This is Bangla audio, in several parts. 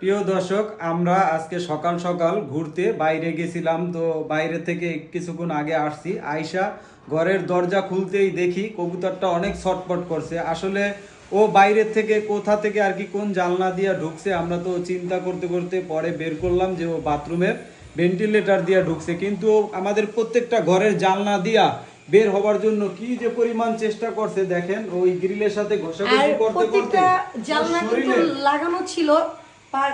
প্রিয় দর্শক আমরা আজকে সকাল সকাল ঘুরতে বাইরে গেছিলাম। তো বাইরে থেকে কিছুক্ষণ আগে আসছি। আয়সা ঘরের দরজা খুলতেই দেখি কবুতরটা অনেক ছটপট করছে। আসলে ও বাইরের থেকে কোথা থেকে আর কি কোন জানলা দিয়ে ঢুকছে আমরা তো চিন্তা করতে করতে পরে বের করলাম যে ও বাথরুমের ভেন্টিলেটর দিয়ে ঢুকছে। কিন্তু আমাদের প্রত্যেকটা ঘরের জানলা দিয়া বের হবার জন্য কি যে পরিমাণ চেষ্টা করছে দেখেন ওই গ্রিলের সাথে ঘষাঘষি করতে করতে জানলা কিন্তু লাগানো ছিল। আর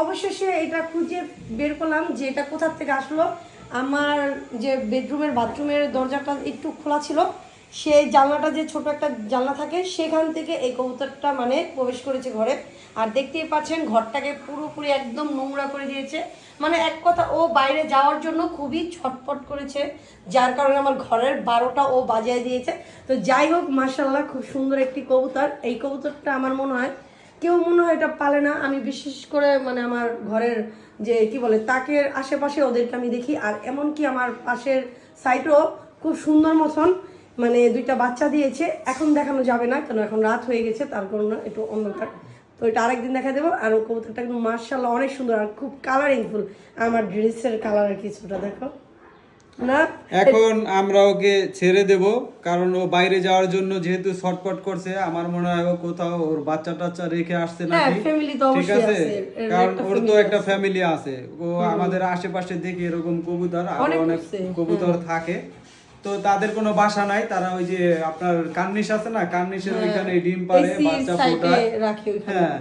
অবশেষে এটা খুঁজে বের করলাম যে এটা কোথার থেকে আসলো। আমার যে বেডরুমের, বাথরুমের দরজাটা একটু খোলা ছিল, সেই জানলাটা যে ছোট একটা জানলা থাকে, সেখান থেকে এই কবুতরটা মানে প্রবেশ করেছে ঘরে। আর দেখতেই পাচ্ছেন, ঘরটাকে পুরোপুরি একদম নোংরা করে দিয়েছে। মানে এক কথা, ও বাইরে যাওয়ার জন্য খুবই ছটপট করেছে, যার কারণে আমার ঘরের বারোটা ও বাজিয়ে দিয়েছে। তো যাই হোক মার্শাল্লাহ খুব সুন্দর একটি কবুতর। এই কবুতরটা আমার মনে হয় কেউ মনে হয় এটা পালে না। আমি বিশেষ করে মানে আমার ঘরের যে কি বলে, তাকের আশেপাশে ওদেরকে আমি দেখি। আর এমনকি আমার পাশের সাইডও খুব সুন্দর মতন মানে দুইটা বাচ্চা দিয়েছে। এখন দেখানো যাবে না, কেন এখন রাত হয়ে গেছে, তার কারণে একটু অন্ধকার। তো এটা আরেকদিন দেখা দেবো। আর কবুতরটা কিন্তু মার্শাল্লাহ অনেক সুন্দর আর খুব কালারিংফুল আমার ড্রেসের কালার কিছুটা, দেখো। না? এখন আমরা ওকে ছেড়ে দেব কারণ ও বাইরে যাওয়ার জন্য যেহেতু ছটপট করছে আমার মনে হয় ও কোথাও ওর বাচ্চা টাচ্চা রেখে আসছে হ্যাঁ, তো ঠিক আছে। কারণ ওর তো একটা ফ্যামিলি আছে। ও আমাদের আশেপাশে দেখি এরকম কবুতর আর অনেক কবুতর থাকে। তো তাদের কোনো বাসা নাই তারা ওই যে আপনার কার্নিশ আছে না? কার্নিশের ওইখানে ডিম পারে বাচ্চা ফোটায়। হ্যাঁ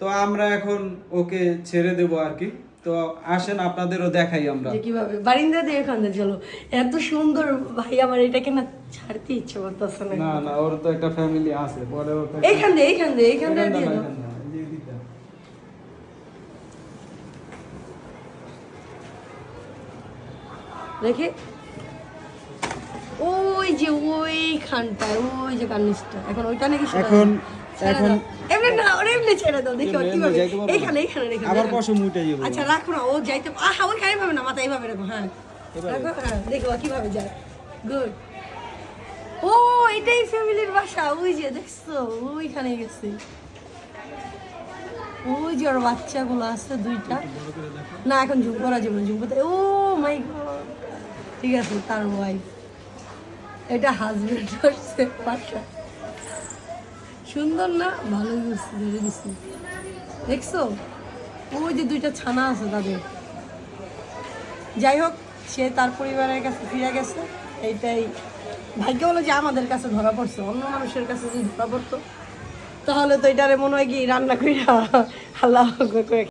তো আমরা এখন ওকে ছেড়ে দেব আর কি। তো আসেন আপনাদেরও দেখাই আমরা। কীভাবে। বারিন্দা দিয়ে ওখান চলো। এত সুন্দর ভাই আমার এটাকে না ছাড়তে ইচ্ছে করতেছে না। না না ওর তো একটা ফ্যামিলি আছে পরে ওর এখান দিয়ে এখান দিয়ে এখান দিয়ে দিয়ে দাও। দেখি। ওই যে ওইখানটায় ওই যে কার্নিশটা এখন ওইটা নাকি এখন এখন এমনি না ওরে এমনি ছেড়ে দাও দেখি কীভাবে? এইখানে এইখানে রেখে আবার এইখানে। পশম উঠে যাব আচ্ছা রাখো না ও যাইতে আহা পাবে না মাথা এইভাবে রাখো হ্যাঁ। রাখো হ্যাঁ দেখো কীভাবে যায়। গুড ও এটাই ফ্যামিলির বাসা ওই যে দেখছ ওইখানে গেছে। ওই যে ওর বাচ্চাগুলো আছে দুইটা। না এখন জুম করা যাবে না জুম করতে ও মাই গড। ঠিক আছে তার ওয়াইফ এটা হাজবেন্ড আসছে বাচ্চা সুন্দর না? ভালো করছে দিছি দেখছ? ওই যে দুইটা ছানা আছে তাদের। যাই হোক, সে তার পরিবারের কাছে ফিরে গেছে। এইটাই। ভাগ্য হলো যে আমাদের কাছে ধরা পড়ছে। অন্য মানুষের কাছে যদি ধরা পড়তো, তাহলে তো এটারে মনে হয় কি রান্না কইরা আল্লাহ করে